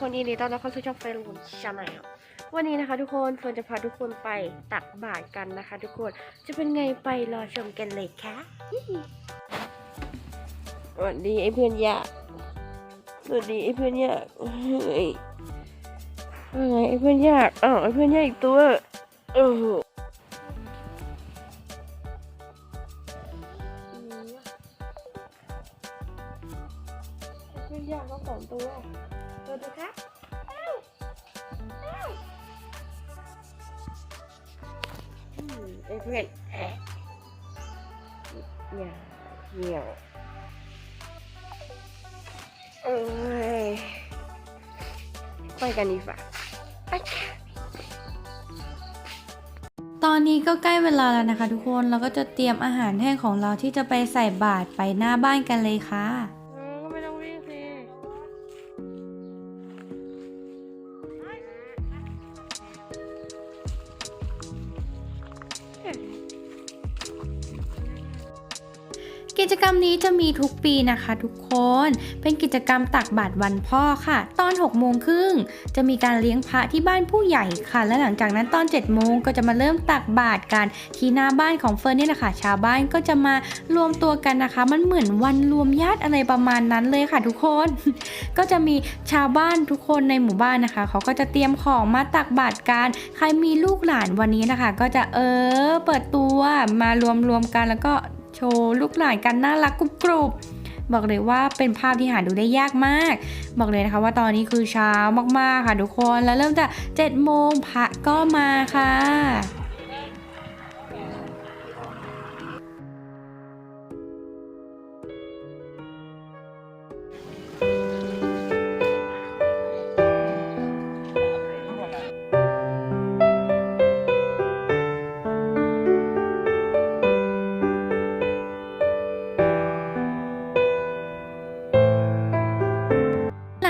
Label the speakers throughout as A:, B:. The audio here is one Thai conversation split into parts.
A: ต้อนรับเข้าสู่ช่องเฟรนด์ชาแนลวันนี้นะคะ ทุกคนเฟิร์นจะพาทุกคนไปตักบาตรกันนะคะ ทุกคนจะเป็นไงไปรอชมกันเลยค่ะสวัสดีไอ้เพื่อนยากสวัสดีไอ้เพื่อนยากเฮ้ยว่าไงไอ้เพื่อนยากอ้าวไอ้เพื่อนยากอีกตัวโอ้ ไอ้เพื่อนยากก็สองตัวตัวดูครับอืมไอ้เพื่อนเนี่ยเหี่ยวเอ้ยไปกันดีฝ่าไป
B: ตอนนี้ก็ใกล้เวลาแล้วนะคะทุกคน เราก็จะเตรียมอาหารแห้งของเราที่จะไปใส่บาตรไปหน้าบ้านกันเลยค่ะ
A: กิ
B: จกรรมนี้จะมีทุกปีนะคะทุกคน เป็นกิจกรรมตักบาตรวันพ่อค่ะ ตอน6โมงครึ่งจะมีการเลี้ยงพระที่บ้านผู้ใหญ่ค่ะ และหลังจากนั้นตอน7โมงก็จะมาเริ่มตักบาตรกันที่หน้าบ้านของเฟิร์นนี่แหละค่ะชาวบ้านก็จะมารวมตัวกันนะคะ มันเหมือนวันรวมญาติอะไรประมาณนั้นเลยค่ะทุกคน ก็จะมีชาวบ้านทุกคนในหมู่บ้านนะคะ เขาก็จะเตรียมของมาตักบาตรกันใครมีลูกหลานวันนี้นะคะ ก็จะเออเปิดตัวมารวมรวมๆกันแล้วก็ ชว์ลูกหลานกันน่ารักกรุบกรุบบอกเลยว่าเป็นภาพที่หาดูได้ยากมาก บอกเลยนะคะว่าตอนนี้คือเช้ามากๆค่ะทุกคน แล้วเริ่มจาก7โมงพระก็มาค่ะ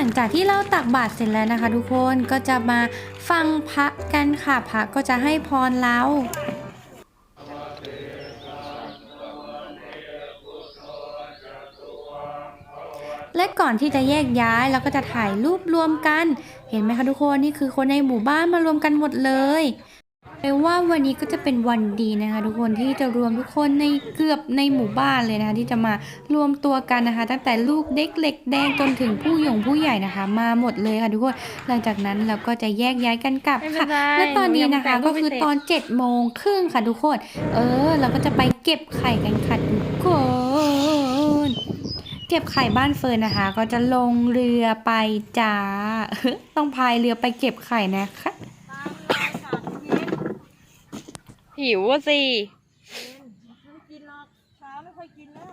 B: ลังจากที่เราตักบาตรเสร็จแล้วนะคะ ทุกคนก็จะมาฟังพระกันค่ะพระก็จะให้พรเราและก่อนที่จะแยกย้ายเราก็จะถ่ายรูปรวมกัน เห็นไหมคะทุกคนนี่คือคนในหมู่บ้านมารวมกันหมดเลย แปลว่าวันนี้ก็จะเป็นวันดีนะคะ ทุกคนที่จะรวมทุกคนในเกือบในหมู่บ้านเลยนะคะ ที่จะมารวมตัวกันนะคะ ตั้งแต่ลูกเด็กเล็กแดงจนถึงผู้หยงผู้ใหญ่นะคะ มาหมดเลยค่ะทุกคนหลังจากนั้นเราก็จะแยกย้ายกันกลับ
A: ไม่เป็
B: ค่ะ
A: นไร
B: และตอนนี้นะคะ
A: หยัง
B: ก็
A: แต่ง
B: คือ
A: ไม่เสร็จ
B: ตอน7จ็ดโมงครึ่งค่ะทุกคน เออ เราก็จะไปเก็บไข่กันค่ะทุกคนเก็บไข่บ้านเฟิร์นนะคะ ก็จะลงเรือไปจ้าต้องพายเรือไปเก็บไข่นะคะ
A: หิวอะสิ
C: กินหรอกเช้าไม่ค่อยกินแล้ว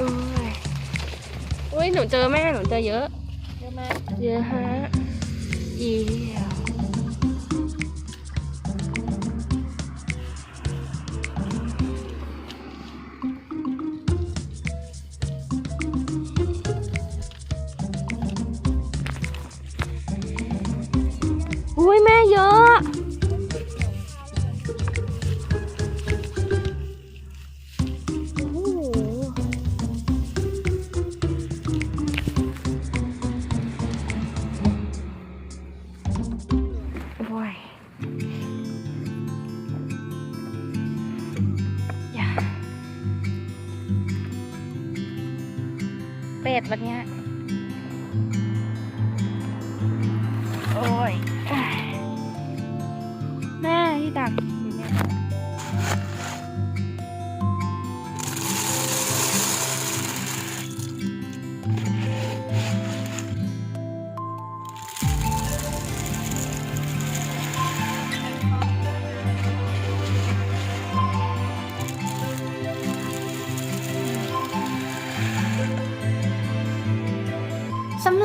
A: อุ้ย
C: หนูเจ
A: อแม่หนูเจอเยอะ
C: เดี๋ยวมา
A: เยอะฮะอีอุ้ยแม่เยอะ เป็ด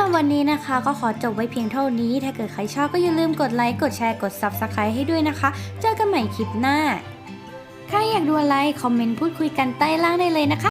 B: รับวันนี้นะคะก็ขอจบไว้เพียงเท่านี้ ถ้าเกิดใครชอบก็อย่าลืมกดไลค์ กดแชร์ กด Subscribe ให้ด้วยนะคะ เจอกันใหม่คลิปหน้า ใครอยากดูอะไร คอมเมนต์พูดคุยกันใต้ล่างได้เลยนะคะ